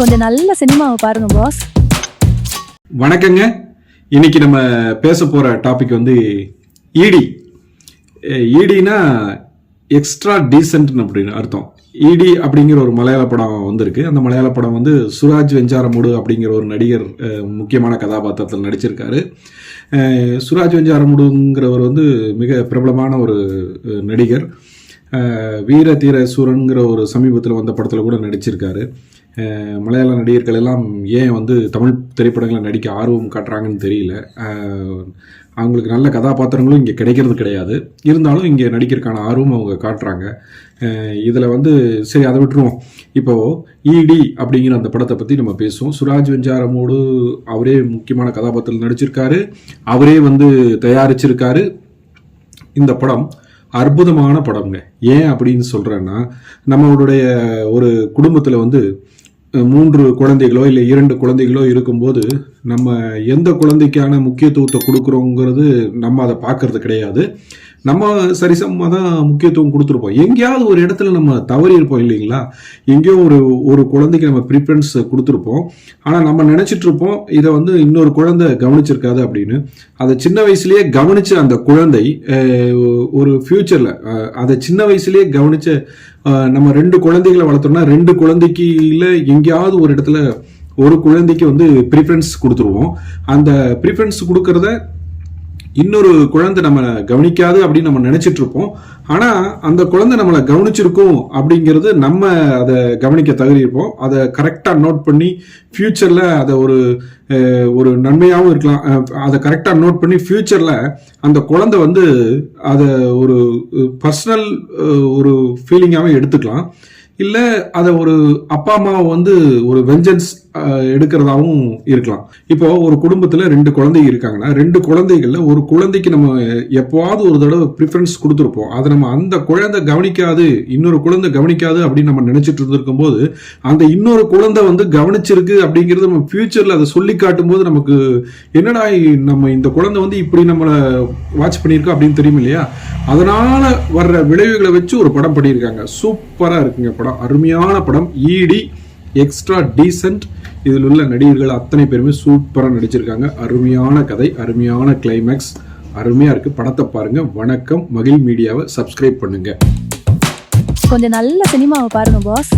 கொஞ்சம் நல்ல சினிமாவை பாருங்க பாஸ் வணக்கங்க. இன்னைக்கு நம்ம பேச போற டாபிக் வந்து இடி இடினா எக்ஸ்ட்ரா டீசென்ட் அப்படின்னு அர்த்தம். இடி அப்படிங்கிற ஒரு மலையாள படம் வந்திருக்கு. அந்த மலையாள படம் வந்து சுராஜ் வெஞ்சாரமுடு அப்படிங்கிற ஒரு நடிகர் முக்கியமான கதாபாத்திரத்தில் நடிச்சிருக்காரு. சுராஜ் வெஞ்சாரமுடுங்கிறவர் வந்து மிக பிரபலமான ஒரு நடிகர். வீர தீர சூரனுங்கிற ஒரு சமீபத்தில் வந்த படத்தில் கூட நடிச்சிருக்காரு. மலையாள நடிகர்கள் எல்லாம் ஏன் வந்து தமிழ் திரைப்படங்களை நடிக்க ஆர்வம் காட்டுறாங்கன்னு தெரியல. அவங்களுக்கு நல்ல கதாபாத்திரங்களும் இங்கே கிடைக்கிறது கிடையாது. இருந்தாலும் இங்கே நடிக்கிறதுக்கான ஆர்வம் அவங்க காட்டுறாங்க. இதில் வந்து சரி அதை விட்டுருவோம். இப்போது இடி அப்படிங்கிற அந்த படத்தை பற்றி நம்ம பேசுவோம். சுராஜ் வெஞ்சாரமோடு அவரே முக்கியமான கதாபாத்திரத்தில் நடிச்சிருக்காரு. அவரே வந்து தயாரிச்சிருக்காரு. இந்த படம் அற்புதமான படம்ங்க. ஏன் அப்படின்னு சொல்கிறேன்னா நம்மளுடைய ஒரு குடும்பத்தில் வந்து மூன்று குழந்தைகளோ இல்லை இரண்டு குழந்தைகளோ இருக்கும்போது நம்ம எந்த குழந்தைக்கான முக்கியத்துவத்தை கொடுக்குறோங்கிறது நம்ம அதை பார்க்கறது கிடையாது. நம்ம சரிசமமாக தான் முக்கியத்துவம் கொடுத்துருப்போம். எங்கேயாவது ஒரு இடத்துல நம்ம தவறி இருப்போம் இல்லைங்களா? எங்கேயோ ஒரு ஒரு குழந்தைக்கு நம்ம ப்ரிஃபரன்ஸ் கொடுத்துருப்போம். ஆனால் நம்ம நினச்சிட்டு இருப்போம் இதை வந்து இன்னொரு குழந்தை கவனிச்சிருக்காது அப்படின்னு. அதை சின்ன வயசுலேயே கவனிச்ச அந்த குழந்தை ஒரு ஃப்யூச்சரில் அதை சின்ன வயசுலேயே கவனித்த நம்ம ரெண்டு குழந்தைகளை வளர்த்தோம்னா ரெண்டு குழந்தைக்குல எங்கேயாவது ஒரு இடத்துல ஒரு குழந்தைக்கு வந்து ப்ரிஃபரன்ஸ் கொடுத்துருவோம். அந்த ப்ரிஃபரன்ஸ் கொடுக்கறத இன்னொரு குழந்தை நம்ம கவனிக்காது அப்படின்னு நம்ம நினைச்சிட்டு இருப்போம் ஆனா அந்த குழந்தை நம்மளை கவனிச்சிருக்கும் அப்படிங்கிறது நம்ம அதை கவனிக்க தகுதியிருப்போம். அதை கரெக்டா நோட் பண்ணி ஃபியூச்சர்ல அதை ஒரு ஒரு நன்மையாகவும் இருக்கலாம். அதை கரெக்டா நோட் பண்ணி ஃபியூச்சர்ல அந்த குழந்தை வந்து அதை ஒரு பர்சனல் ஒரு ஃபீலிங்காகவும் எடுத்துக்கலாம். இல்லை அதை ஒரு அப்பா அம்மாவை வந்து ஒரு வெஞ்சன்ஸ் எடுக்கிறதாவும் இருக்கலாம். இப்போ ஒரு குடும்பத்தில் ரெண்டு குழந்தைங்க இருக்காங்கன்னா ரெண்டு குழந்தைகள்ல ஒரு குழந்தைக்கு நம்ம எப்போவாவது ஒரு தடவை ப்ரிஃபரன்ஸ் கொடுத்துருப்போம். அதை நம்ம அந்த குழந்தை கவனிக்காது இன்னொரு குழந்தை கவனிக்காது அப்படின்னு நம்ம நினைச்சிட்டு இருந்திருக்கும் போது அந்த இன்னொரு குழந்தை வந்து கவனிச்சிருக்கு அப்படிங்கிறது நம்ம ஃபியூச்சர்ல அதை சொல்லி காட்டும் போது நமக்கு என்னடா நம்ம இந்த குழந்தை வந்து இப்படி நம்மளை வாட்ச் பண்ணியிருக்கோம் அப்படின்னு தெரியும் இல்லையா? அதனால வர்ற விளைவுகளை வச்சு ஒரு படம் பண்ணியிருக்காங்க. சூப்பரா இருக்குங்க படம். அருமையான படம். ஈடி எக்ஸ்ட்ரா டீசென்ட் இதில் உள்ள நடிகர்கள் அத்தனை பேருமே சூப்பராக நடிச்சிருக்காங்க. அருமையான கதை அருமையான கிளைமேக்ஸ் அருமையா இருக்கு. படத்தை பாருங்க. வணக்கம். மகிழ் மீடியாவை சப்ஸ்கிரைப் பண்ணுங்க. கொஞ்சம் நல்ல சினிமாவை பாருங்க பாஸ்